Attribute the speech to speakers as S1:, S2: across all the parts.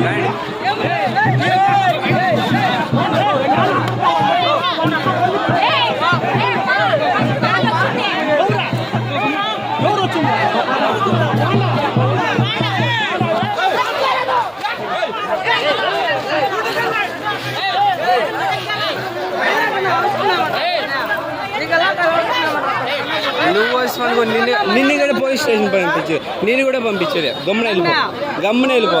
S1: Right? వస్తాను నిన్ను నిన్ను కూడా పోలీస్ స్టేషన్ పంపించు నేను కూడా పంపించలే గమ్మున వెళ్ళిపో గమ్మున వెళ్ళిపో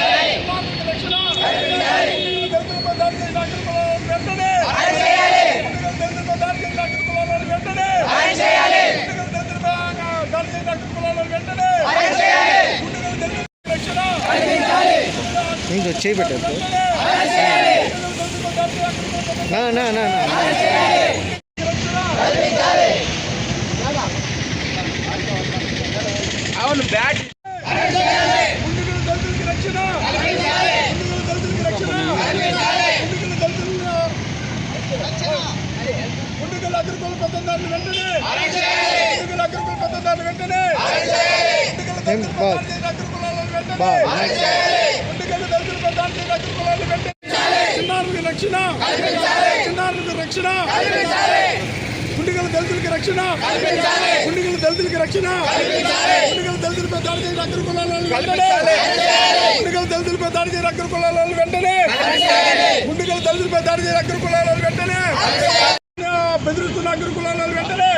S2: ఇంకా చేయి నా నా నా.
S1: అవును బ్యాట్
S3: అగ్రికోల పద్ధతి వెంటనే. ముందుకెళ్ళి అగ్రికోల పద్ధతి వెంటనే. చిన్నారులకు రక్షణ. చిన్నారులకు రక్షణ. ముందుకెళ్ళి దళితులకి రక్షణ. ముందుకెళ్ళి దళితులకి రక్షణ. ముందుకెళ్ళి దళితులపై దాడి చేయని అగ్రకులాల వెంటనే. ముందుకెళ్ళి దళితులపై దాడి చేయని అగ్రకులాల వెంటనే. ముందుకెళ్ళి దళితులపై దాడి చేయని అగ్రకులాల వెంటనే. బెదిరిస్తున్న అగ్రకులాల వెంటనే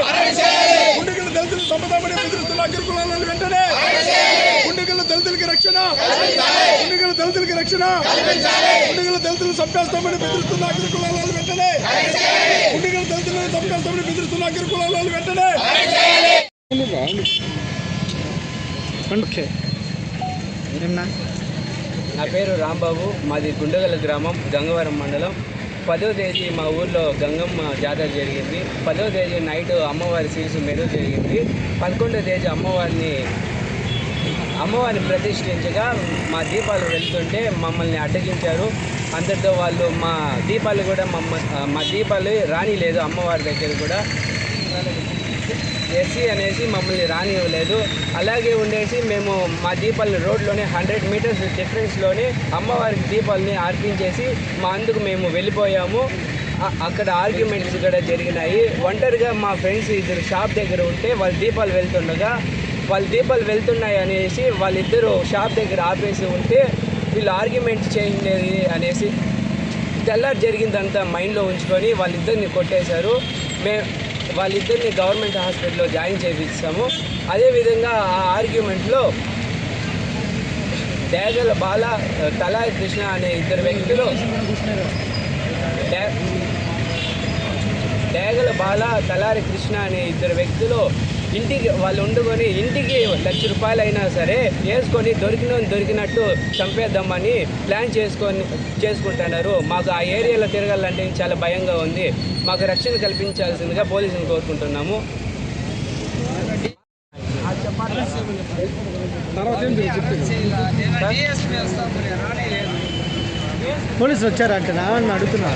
S3: ముందుకెళ్ళి దళితులు సంపదామని బెదిరిస్తున్న అగ్రకులాల వెంటనే ముందుకెళ్ళి దళితులకి రక్షణ ముందుకెళ్ళి దళితులకి రక్షణ ముందుకెళ్ళి దళితులు చంపేస్తామని బెదిరిస్తున్న అగ్రకులాల వెంటనే ముందుకెళ్ళి దళితులను చంపేస్తామని బెదిరిస్తున్న అగ్రకులాల వెంటనే
S2: ఓకే ఏమన్నా
S1: నా పేరు రాంబాబు మాది గుండగల గ్రామం గంగవరం మండలం పదో తేదీ మా ఊర్లో గంగమ్మ జాతర జరిగింది. పదో తేదీ నైట్ అమ్మవారి శిరసు మెరుగు జరిగింది. పదకొండో తేదీ అమ్మవారిని అమ్మవారిని ప్రతిష్ఠించగా మా దీపాలు వెళ్తుంటే మమ్మల్ని అడ్డగించారు. అందరితో వాళ్ళు మా దీపాలు కూడా మమ్మ మా దీపాలు రానిలేదు అమ్మవారి దగ్గర కూడా. ఎస్సీ అనేసి మమ్మల్ని రానివ్వలేదు. అలాగే ఉండేసి మేము మా దీపాలని రోడ్లోనే హండ్రెడ్ మీటర్స్ డిఫరెన్స్లోనే అమ్మవారికి దీపాలని అర్పించేసి మా అందుకు మేము వెళ్ళిపోయాము. అక్కడ ఆర్గ్యుమెంట్స్ కూడా జరిగినాయి. ఒంటరిగా మా ఫ్రెండ్స్ ఇద్దరు షాప్ దగ్గర ఉంటే వాళ్ళ దీపాలు వెళ్తుండగా వాళ్ళ దీపాలు వెళ్తున్నాయి అనేసి వాళ్ళిద్దరూ షాప్ దగ్గర ఆపేసి ఉంటే వీళ్ళు ఆర్గ్యుమెంట్ చేయండి అనేసి తెల్లారి జరిగిందంతా మైండ్లో ఉంచుకొని వాళ్ళిద్దరిని కొట్టేశారు. మే వాళ్ళిద్దరిని గవర్నమెంట్ హాస్పిటల్లో జాయిన్ చేయించాము అదేవిధంగా ఆ ఆర్గ్యుమెంట్లో డేగల బాల తలారి కృష్ణ అనే ఇద్దరు వ్యక్తులు డేగల బాల తలారి కృష్ణ అనే ఇద్దరు వ్యక్తులు ఇంటికి వాళ్ళు వండుకొని ఇంటికి లక్ష రూపాయలు అయినా సరే వేసుకొని దొరికిన దొరికినట్టు చంపేద్దామని ప్లాన్ చేసుకొని చేసుకుంటున్నారు. మాకు ఆ ఏరియాలో తిరగాలంటే చాలా భయంగా ఉంది. మాకు రక్షణ కల్పించాల్సిందిగా పోలీసులు కోరుకుంటున్నాము.
S2: పోలీసులు వచ్చారంటే అడుగుతున్నా?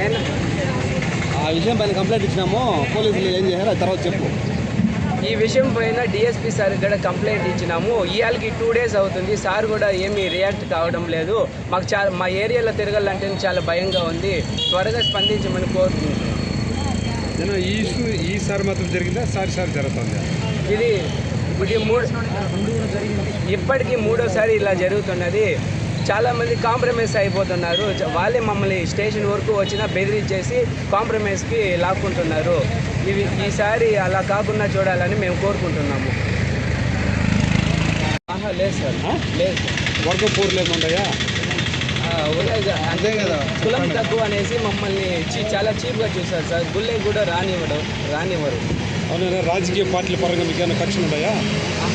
S1: నేను
S4: ఆ విషయం పైన కంప్లైంట్ ఇచ్చినాము పోలీసులు ఏం చేశారు అది తర్వాత చెప్పు.
S1: ఈ విషయం పైన డిఎస్పీ సార్ కూడా కంప్లైంట్ ఇచ్చినాము. ఇవాళకి టూ డేస్ అవుతుంది. సార్ కూడా ఏమీ రియాక్ట్ కావడం లేదు. మాకు చాలా మా ఏరియాలో తిరగాలంటే చాలా భయంగా ఉంది. త్వరగా స్పందించమని కోరుతున్నాను
S5: నేను ఈ ఇష్యూ ఈసారి మాత్రం జరిగిందా? సారి సారి జరుగుతుంది.
S1: ఇది ఇది మూడు ఇప్పటికీ మూడోసారి ఇలా జరుగుతున్నది. చాలామంది కాంప్రమైజ్ అయిపోతున్నారు. వాళ్ళే మమ్మల్ని స్టేషన్ వరకు వచ్చినా బెదిరించేసి కాంప్రమైజ్కి లాక్కుంటున్నారు. ఇవి ఈసారి అలా కాకుండా చూడాలని మేము కోరుకుంటున్నాము. లేదు సార్. లేదు సార్.
S5: వర్గ పూర్లు ఉంటాయా.
S2: అదే కదా.
S1: కులం తక్కువ అనేసి మమ్మల్ని చీ- చాలా చీప్గా చూస్తారు సార్. గుళ్ళే కూడా రానివ్వడం రానివ్వరు.
S5: అవునా రాజకీయ పార్టీల పరంగా మీకు ఏమైనా ఖర్చులు ఉన్నాయా?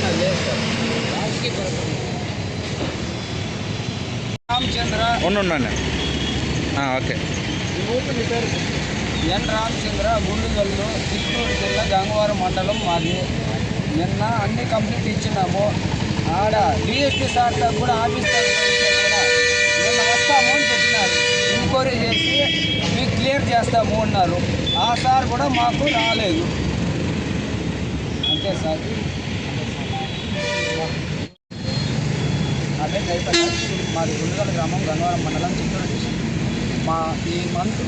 S1: లేదు సార్.
S6: రామచంద్ర.
S7: ఉండండి ఓకే.
S6: ఎన్. రామచంద్ర గుండుగల్లు చిత్తూరు జిల్లా గంగవరం మండలం మాది. నిన్న అన్ని కంప్లీట్ ఇచ్చినాము. ఆడ డిఎస్పీ సార్ కూడా ఆఫీస్ నిన్న వస్తాము అని చెప్పినారు. ఎంక్వైరీ చేసి మీకు క్లియర్ చేస్తాము అన్నారు. ఆ సార్ కూడా మాకు రాలేదు. అంతే సార్. అదే అయిపోయింది మాది గుండుగల్ గ్రామం గంగవరం మండలం చిత్తూరు డిస్టిక్ మా ఈ మంత్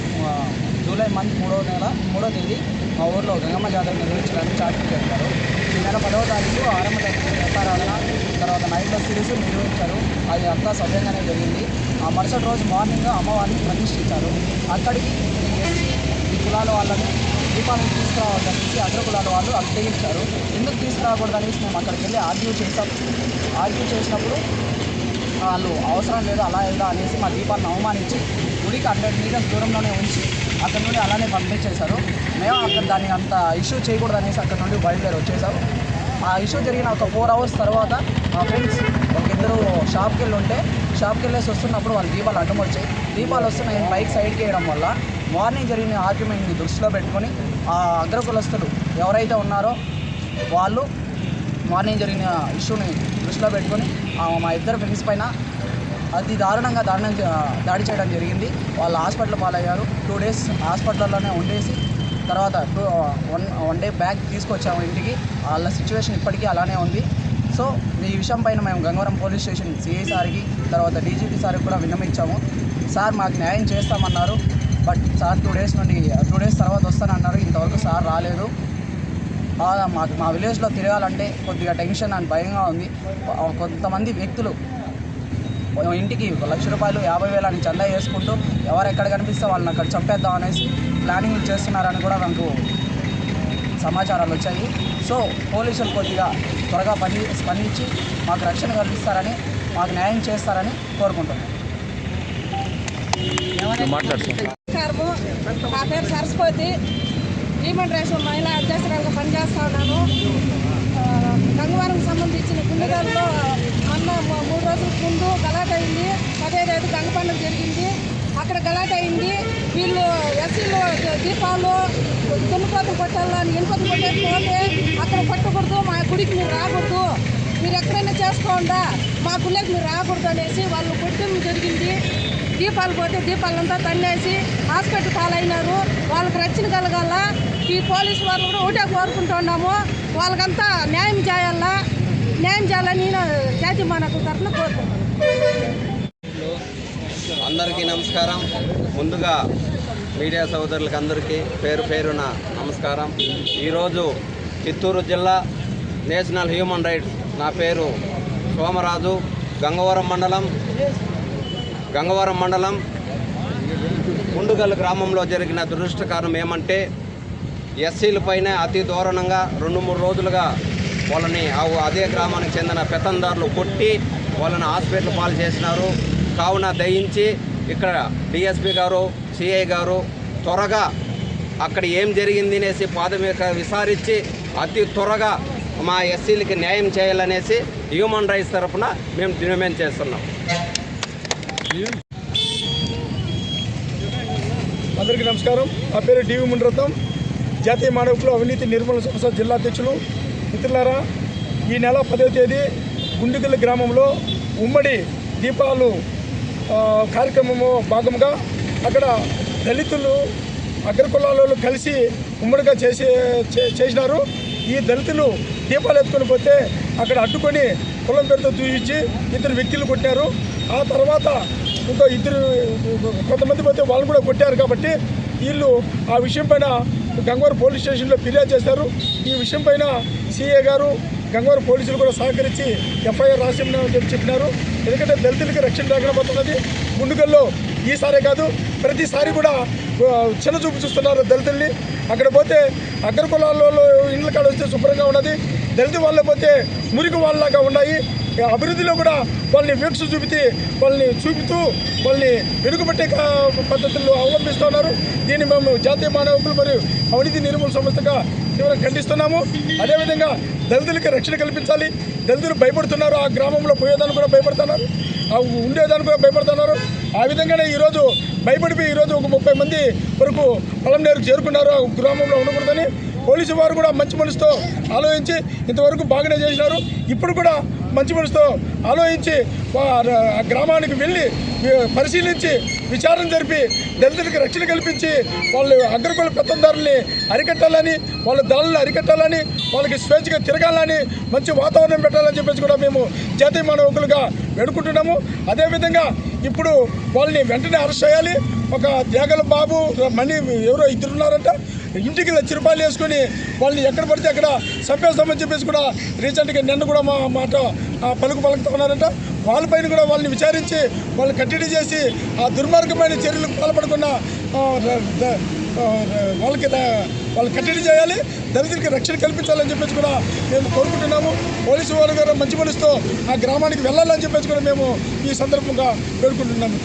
S6: జూలై మంత్ మూడో నెల మూడో తేదీ మా ఊర్లో గంగమ్మ జాతర నిర్వహించడానికి చార్జింగ్ చేస్తారు ఈ నెల పదవ తారీఖు ఆరంభ తరగతి దీపారాధన తర్వాత నైట్లో సిరీస్ నిర్వహించారు. అది అంతా సవ్యంగానే జరిగింది. ఆ మరుసటి రోజు మార్నింగ్ అమ్మవారిని ప్రతిష్ఠించారు. అక్కడికి ఈ ఎస్సీ ఈ కులాల వాళ్ళని దీపాలను తీసుకురావద్దనేసి అగ్ర కులాల వాళ్ళు అడ్డగించారు ఎందుకు తీసుకురాకూడదనేసి మేము అక్కడికి వెళ్ళి ఆర్గ్యూ చేసాం ఆర్గ్యూ చేసినప్పుడు వాళ్ళు అవసరం లేదు అలా ఇలా అనేసి మా దీపాన్ని అవమానించి గుడికి హండ్రెడ్ మీటర్స్ దూరంలోనే ఉంచి అక్కడ నుండి అలానే పంపించేశారు. మేము అక్కడ దాన్ని అంత ఇష్యూ చేయకూడదు అనేసి అక్కడ నుండి బయలుదేరి వచ్చేసాము ఆ ఇష్యూ జరిగిన ఒక ఫోర్ అవర్స్ తర్వాత మా ఫ్రెండ్స్ ఒక ఇద్దరు షాప్కి వెళ్ళి ఉంటే షాప్కి వెళ్ళేసి వస్తున్నప్పుడు వాళ్ళు దీపాలు అడ్డం వచ్చాయి. దీపాలు వస్తున్నాయి బైక్ సైడ్కి వేయడం వల్ల మార్నింగ్ జరిగిన ఆర్గ్యుమెంట్ని దృష్టిలో పెట్టుకొని ఆ అగ్రకులస్తులు ఎవరైతే ఉన్నారో వాళ్ళు మార్నింగ్ జరిగిన ఇష్యూని దృష్టిలో పెట్టుకొని మా ఇద్దరు ఫ్రెండ్స్ పైన అతి దారుణంగా దారుణం దాడి చేయడం జరిగింది. వాళ్ళు హాస్పిటల్ పాలయ్యారు. టూ డేస్ హాస్పిటల్లోనే ఉండేసి తర్వాత two one one day back తీసుకొచ్చాము ఇంటికి. వాళ్ళ సిచ్యువేషన్ ఇప్పటికీ అలానే ఉంది. సో ఈ విషయం పైన మేము గంగవరం పోలీస్ స్టేషన్ సిఐ సార్కి తర్వాత డీజీపీ సార్కి కూడా విన్నమించాము సార్ మాకు న్యాయం చేస్తామన్నారు. బట్ సార్ టూ డేస్ నుండి టూ డేస్ తర్వాత వస్తానన్నారు. ఇంతవరకు సార్ రాలేదు. మాకు మా విలేజ్లో తిరగాలంటే కొద్దిగా టెన్షన్ అండ్ భయంగా ఉంది. కొంతమంది వ్యక్తులు ఇంటికి ఒక లక్ష రూపాయలు యాభై వేలు అని చందా వేసుకుంటూ ఎవరు ఎక్కడ కనిపిస్తే వాళ్ళని అక్కడ చంపేద్దాం అనేసి ప్లానింగ్ చేస్తున్నారని కూడా నాకు సమాచారాలు వచ్చాయి. సో పోలీసులు కొద్దిగా త్వరగా పని స్పందించి మాకు రక్షణ కల్పిస్తారని మాకు న్యాయం చేస్తారని కోరుకుంటున్నాను
S8: నమస్కారము. నా పేరు సరస్వతి. హ్యూమన్ రైట్స్ మహిళా అధ్యక్షురాలుగా పనిచేస్తూ ఉన్నాను. ఆ, సంబంధించిన గుండెగాల్లో మొన్న మూడు రోజుల ముందు గలాట్ అయింది పదహైదు గంగ పండుగ జరిగింది. అక్కడ గలాట్ అయింది వీళ్ళు ఎస్సీలు దీపాలు దున్నపోతు కొట్టాలని ఇనుపతి కొట్టేసి పోతే అక్కడ కొట్టకూడదు మా గుడికి మీరు రాకూడదు. మీరు ఎక్కడైనా చేసుకోండా మా గుళ్ళకి మీరు రాకూడదు అనేసి వాళ్ళు కొట్టడం జరిగింది. దీపాలు పోతే దీపాలంతా తన్నేసి హాస్పిటల్ పాలైనారు. వాళ్ళకి రక్షణ కలగాల. ఈ పోలీసు వాళ్ళు కూడా ఒకటే కోరుకుంటున్నాము. వాళ్ళకంతా న్యాయం చేయాలా. న్యాయం చేయాలని నేను జాతి మనకు తరఫున కోరుకుంటున్నాను.
S9: అందరికీ నమస్కారం. ముందుగా మీడియా సోదరులకు అందరికీ పేరు పేరున నమస్కారం. ఈరోజు చిత్తూరు జిల్లా నేషనల్ హ్యూమన్ రైట్స్ నా పేరు సోమరాజు గంగవరం మండలం గంగవరం మండలం ముండుగల్ గ్రామంలో జరిగిన దురదృష్టకారం ఏమంటే ఎస్సీల పైన అతి దారుణంగా రెండు మూడు రోజులుగా వాళ్ళని అదే గ్రామానికి చెందిన పెత్తందారులు కొట్టి వాళ్ళని హాస్పిటల్ పాలు చేసినారు. కావున దయించి ఇక్కడ డిఎస్పి గారు సిఐ గారు త్వరగా అక్కడ ఏం జరిగింది అనేసి ప్రాథమిక విచారించి అతి త్వరగా మా ఎస్సీలకి న్యాయం చేయాలనేసి హ్యూమన్ రైట్స్ తరఫున మేము డిమాండ్ చేస్తున్నాం.
S3: అందరికీ నమస్కారం. నా పేరు డివి మునరత్నం. జాతీయ మానవులు అవినీతి నిర్మూలన సంస్థ జిల్లా అధ్యక్షులు. మిత్రులారా ఈ నెల పదవ తేదీ గుండుగల్లి గ్రామంలో ఉమ్మడి దీపాలు కార్యక్రమము భాగంగా అక్కడ దళితులు అగ్రకులాలు కలిసి ఉమ్మడిగా చేసే చేసినారు. ఈ దళితులు దీపాలు ఎత్తుకొని పోతే అక్కడ అడ్డుకొని కులం పేరుతో దూషించి ఇద్దరు వ్యక్తులు కొట్టారు. ఆ తర్వాత ఇంకో ఇద్దరు కొంతమంది పోతే వాళ్ళు కూడా కొట్టారు కాబట్టి వీళ్ళు ఆ విషయం పైన గంగవరం పోలీస్ స్టేషన్లో ఫిర్యాదు చేశారు ఈ విషయం పైన సీఏ గారు గంగవరం పోలీసులు కూడా సహకరించి ఎఫ్ఐఆర్ రాసిమని చెప్పి చెప్పినారు. ఎందుకంటే దళితులకి రక్షణ లేకపోతున్నది ముందుగల్లో ఈసారే కాదు ప్రతిసారి కూడా చిన్న చూపు చూస్తున్నారు దళితుల్ని. అక్కడ పోతే అగ్రకులాల్లో ఇండ్ల కాడ వస్తే శుభ్రంగా ఉన్నది. దళిత వాళ్ళు పోతే మురికి వాళ్ళలాగా ఉన్నాయి. అభివృద్ధిలో కూడా వాళ్ళని వీక్ష చూపితే వాళ్ళని చూపుతూ వాళ్ళని వెనుకబట్టే పద్ధతులు పద్ధతుల్లో అవలంబిస్తున్నారు దీన్ని మేము జాతీయ మానవకులు మరియు అవినీతి నిర్మూల సంస్థగా తీవ్రంగా ఖండిస్తున్నాము. అదేవిధంగా దళితులకి రక్షణ కల్పించాలి. దళితులు భయపడుతున్నారు. ఆ గ్రామంలో పోయేదాన్ని కూడా భయపడుతున్నారు. ఉండేదాన్ని కూడా భయపడుతున్నారు. ఆ విధంగానే ఈరోజు భయపడిపోయి ఈరోజు ఒక ముప్పై మంది వరకు పొలం నేరుకు చేరుకున్నారు. ఆ గ్రామంలో ఉండకూడదని పోలీసు వారు కూడా మంచి మనసుతో ఆలోచించి ఇంతవరకు బాగానే చేసినారు. ఇప్పుడు కూడా మంచి మనసుతో ఆలోచించి వా- గ్రామానికి వెళ్ళి పరిశీలించి విచారణ జరిపి దళితులకు రక్షణ కల్పించి వాళ్ళు అగ్రకుల పెత్తందారుల్ని అరికట్టాలని వాళ్ళ దాడులను అరికట్టాలని వాళ్ళకి స్వేచ్ఛగా తిరగాలని మంచి వాతావరణం పెట్టాలని చెప్పేసి కూడా మేము జాతీయ మానవకులుగా వేడుకుంటున్నాము. అదేవిధంగా ఇప్పుడు వాళ్ళని వెంటనే అరెస్ట్ చేయాలి. ఒక దేగల బాబు మణి ఎవరో ఇద్దరు ఉన్నారంట ఇంటికి లక్ష రూపాయలు వేసుకుని వాళ్ళని ఎక్కడ పడితే అక్కడ చంపేస్తామని చెప్పేసి కూడా రీసెంట్గా నిన్న కూడా మా మాట పలుకు పలుకుతా ఉన్నారంట. వాళ్ళపైన కూడా వాళ్ళని విచారించి వాళ్ళు కట్టడి చేసి ఆ దుర్మార్గమైన చర్యలకు పాల్పడకుండా వాళ్ళకి వాళ్ళు కట్టడి చేయాలి దళితులకి రక్షణ కల్పించాలని చెప్పేసి కూడా మేము కోరుకుంటున్నాము. పోలీసు వాళ్ళు గారు మంచి మనసుతో ఆ గ్రామానికి వెళ్ళాలని చెప్పేసి కూడా మేము ఈ సందర్భంగా కోరుకుంటున్నాము.